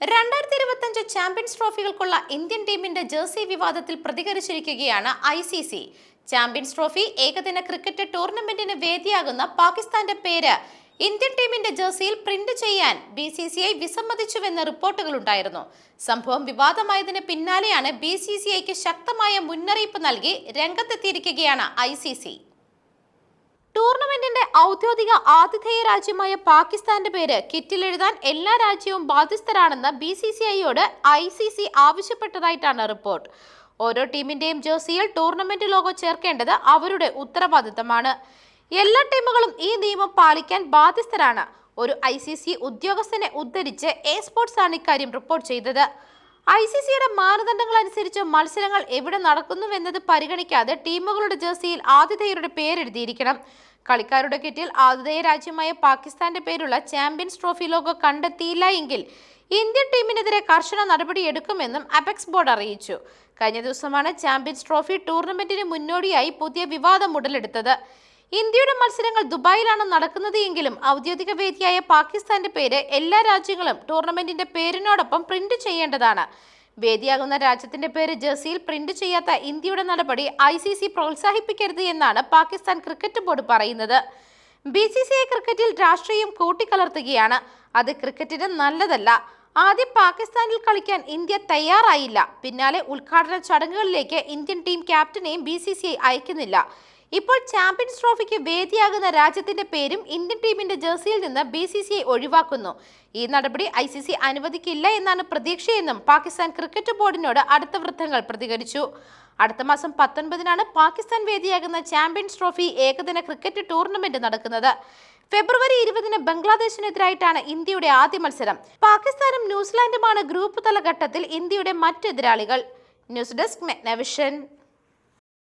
രണ്ടായിരത്തി ഇരുപത്തിയഞ്ച് ചാമ്പ്യൻസ് ട്രോഫികൾക്കുള്ള ഇന്ത്യൻ ടീമിന്റെ ജേഴ്സി വിവാദത്തിൽ പ്രതികരിച്ചിരിക്കുകയാണ് I C C. Champions trophy ഏകദിന ക്രിക്കറ്റ് ടൂർണമെന്റിന് വേദിയാകുന്ന പാകിസ്ഥാന്റെ പേര് ഇന്ത്യൻ ടീമിന്റെ ജേഴ്സിയിൽ പ്രിന്റ് ചെയ്യാൻ ബി സി സി ഐ വിസമ്മതിച്ചുവെന്ന് റിപ്പോർട്ടുകളുണ്ടായിരുന്നു. സംഭവം വിവാദമായതിന് പിന്നാലെയാണ് ബി സി സി ഐക്ക് ശക്തമായ മുന്നറിയിപ്പ് നൽകി രംഗത്തെത്തിയിരിക്കുകയാണ് ഐ സി സി. ഔദ്യോഗിക ആതിഥേയ രാജ്യമായ പാകിസ്ഥാന്റെ പേര് കിറ്റിലെഴുതാൻ എല്ലാ രാജ്യവും ബാധ്യസ്ഥരാണെന്ന് ബി സി സി ഐയോട് ഐ സി സി ആവശ്യപ്പെട്ടതായിട്ടാണ് റിപ്പോർട്ട്. ഓരോ ടീമിന്റെയും ജേഴ്സിയിൽ ടൂർണമെന്റ് ലോഗോ ചേർക്കേണ്ടത് അവരുടെ ഉത്തരവാദിത്തമാണ്. എല്ലാ ടീമുകളും ഈ നിയമം പാലിക്കാൻ ബാധ്യസ്ഥരാണ്. ഒരു ഐ സി സി ഉദ്യോഗസ്ഥനെ ഉദ്ധരിച്ച് എ സ്പോർട്സ് ആണ് ഇക്കാര്യം റിപ്പോർട്ട് ചെയ്തത്. ഐ സി സിയുടെ മാനദണ്ഡങ്ങൾ അനുസരിച്ച് മത്സരങ്ങൾ എവിടെ നടക്കുന്നുവെന്നത് പരിഗണിക്കാതെ ടീമുകളുടെ ജേഴ്സിയിൽ ആതിഥേയരുടെ പേരെഴുതിയിരിക്കണം. കളിക്കാരുടെ കിറ്റിൽ ആതിഥേയ രാജ്യമായ പാകിസ്ഥാന്റെ പേരുള്ള ചാമ്പ്യൻസ് ട്രോഫി ലോഗോ കണ്ടെത്തിയില്ല എങ്കിൽ ഇന്ത്യൻ ടീമിനെതിരെ കർശന നടപടിയെടുക്കുമെന്നും അപെക്സ് ബോർഡ് അറിയിച്ചു. കഴിഞ്ഞ ദിവസമാണ് ചാമ്പ്യൻസ് ട്രോഫി ടൂർണമെന്റിന് മുന്നോടിയായി പുതിയ വിവാദം ഉടലെടുത്തത്. ഇന്ത്യയുടെ മത്സരങ്ങൾ ദുബായിലാണ് നടക്കുന്നത് എങ്കിലും ഔദ്യോഗിക വേദിയായ പാകിസ്ഥാന്റെ പേര് എല്ലാ രാജ്യങ്ങളും ടൂർണമെന്റിന്റെ പേരിനോടൊപ്പം പ്രിന്റ് ചെയ്യേണ്ടതാണ്. വേദിയാകുന്ന രാജ്യത്തിന്റെ പേര് ജേഴ്സിയിൽ പ്രിന്റ് ചെയ്യാത്ത ഇന്ത്യയുടെ നടപടി ഐ സി സി പ്രോത്സാഹിപ്പിക്കരുത് എന്നാണ് പാകിസ്ഥാൻ ക്രിക്കറ്റ് ബോർഡ് പറയുന്നത്. ബി സി സി ഐ ക്രിക്കറ്റിൽ രാഷ്ട്രീയം കൂട്ടിക്കലർത്തുകയാണ്. അത് ക്രിക്കറ്റിന് നല്ലതല്ല. ആദ്യം പാകിസ്ഥാനിൽ കളിക്കാൻ ഇന്ത്യ തയ്യാറായില്ല. പിന്നാലെ ഉദ്ഘാടന ചടങ്ങുകളിലേക്ക് ഇന്ത്യൻ ടീം ക്യാപ്റ്റനെയും ബി സി സി ഐ അയക്കുന്നില്ല. ഇപ്പോൾ ചാമ്പ്യൻസ് ട്രോഫിക്ക് വേദിയാകുന്ന രാജ്യത്തിന്റെ പേരും ഇന്ത്യൻ ടീമിന്റെ ജേഴ്സിയിൽ നിന്ന് ബി സി സി ഐ ഒഴിവാക്കുന്നു. ഈ നടപടി ഐ സി സി അനുവദിക്കില്ല എന്നാണ് പ്രതീക്ഷയെന്നും പാകിസ്ഥാൻ ക്രിക്കറ്റ് ബോർഡിനോട് അടുത്ത വൃത്തങ്ങൾ പ്രതികരിച്ചു. അടുത്ത മാസം പത്തൊൻപതിനാണ് പാകിസ്ഥാൻ വേദിയാകുന്ന ചാമ്പ്യൻസ് ട്രോഫി ഏകദിന ക്രിക്കറ്റ് ടൂർണമെന്റ് നടക്കുന്നത്. ഫെബ്രുവരി ഇരുപതിന് ബംഗ്ലാദേശിനെതിരായിട്ടാണ് ഇന്ത്യയുടെ ആദ്യ മത്സരം. പാകിസ്ഥാനും ന്യൂസിലാൻഡുമാണ് ഗ്രൂപ്പ് തല ഘട്ടത്തിൽ ഇന്ത്യയുടെ മറ്റെതിരാളികൾ ന്യൂസ് ഡെസ്ക് മെഗ്നവിഷൻ.